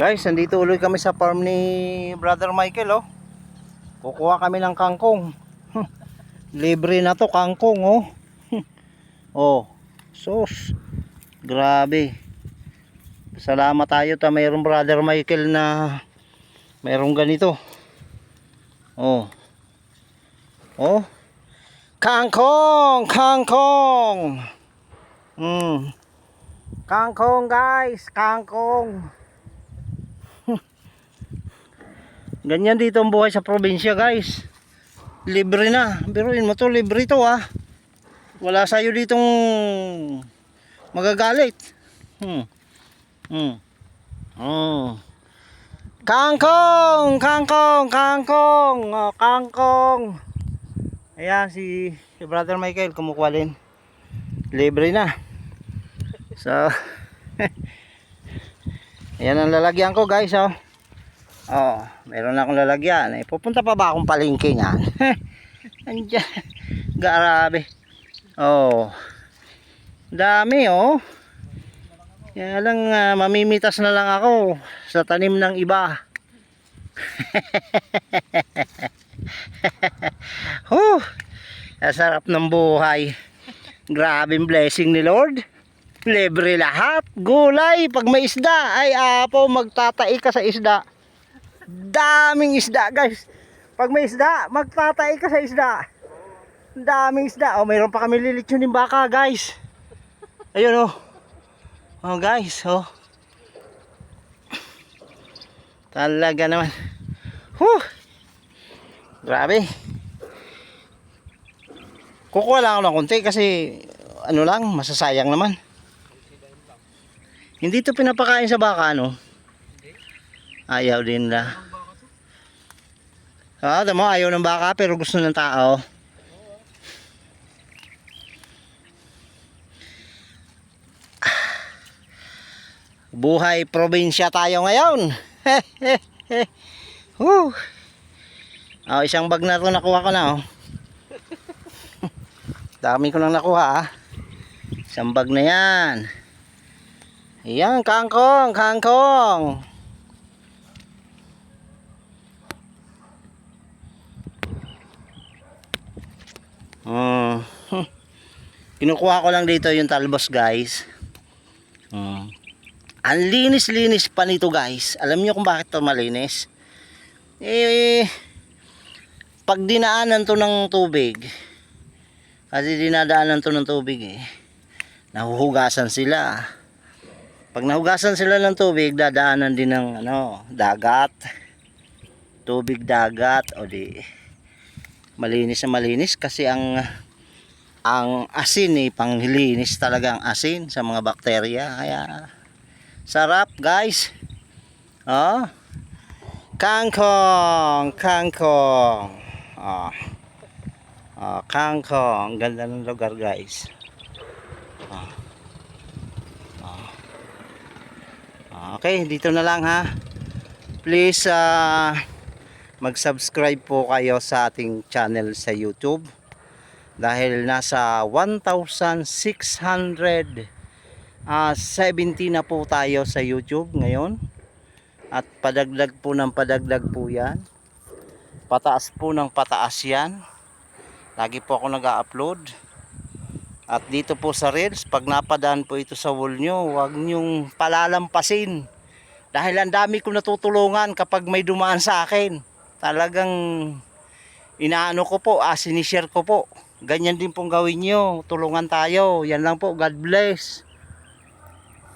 Guys, nandito ulit kami sa farm ni Brother Michael, oh. Kukuha kami ng kangkong. Libre na to, kangkong, oh. Oh, sus. Grabe. Salamat tayo ta mayroong Brother Michael na mayroong ganito. Oh. Oh. Kangkong, kangkong. Hmm. Kangkong guys, kangkong. Ganyan dito ang buhay sa probinsya guys. Libre na. Biruin mo to, libre to ah. Wala sa'yo ditong magagalit. Hmm. Hmm. Hmm. Kangkong! Kangkong! Kangkong! Oh, kangkong! Ayan si, si Brother Michael kumukuha din. Libre na. So, ayan ang lalagyan ko guys oh. Oh, meron na akong lalagyan. Eh, pupunta pa ba akong palengke niyan? Andiyan. Grabe. Oh. Dami oh. Kaya lang ah, mamimitas na lang ako sa tanim ng iba. huh. Sarap ng buhay. Grabing blessing ni Lord. Libre lahat. Gulay. Pag may isda, ay apo, magtatai ka sa isda. Daming isda, guys. Pag may isda, magtatai ka sa isda. Daming isda. Oh, mayroon pa kami lilitsyon ng baka, guys. Ayun, oh. Oh, guys, oh. Talaga naman. Huh. Grabe. Kukuha lang ako ng konti kasi ano lang, masasayang naman. Hindi to pinapakain sa baka, no? Ayaw din na. Ah, tama, ayaw ng baka pero gusto ng tao. Buhay probinsya tayo ngayon. Woo. Oh, isang bag na 'to nakuha ko na oh. Dami ko nang nakuha ah. Isang bag na 'yan. Ayan, kangkong, kangkong. Mm. Kinukuha ko lang dito yung talbos guys. Mm. Ang linis-linis pa nito guys. Alam niyo kung bakit to malinis? Eh, pag dinaanan to ng tubig, kasi dinadaanan to ng tubig eh, nahuhugasan sila. Pag nahugasan sila ng tubig, dadaanan din ng ano, dagat. Tubig dagat o di malinis na malinis kasi ang ang asin eh. Panghilinis talaga ang asin sa mga bakterya. Kaya sarap guys. Oh. Kangkong kangkong oh, oh kangkong ganda ng lugar guys. Oh. Oh. okay dito na lang ha. Please ah mag-subscribe po kayo sa ating channel sa YouTube. Dahil nasa 1,670 na po tayo sa YouTube ngayon. At padagdag po ng padagdag po yan. Pataas po ng pataas yan. Lagi po ako nag-upload at dito po sa Reels pag napadaan po ito sa wall nyo huwag nyong palalampasin. Dahil ang dami kong natutulungan kapag may dumaan sa akin talagang inaano ko po, ah, sinishare ko po. Ganyan din pong gawin nyo. Tulungan tayo. Yan lang po. God bless.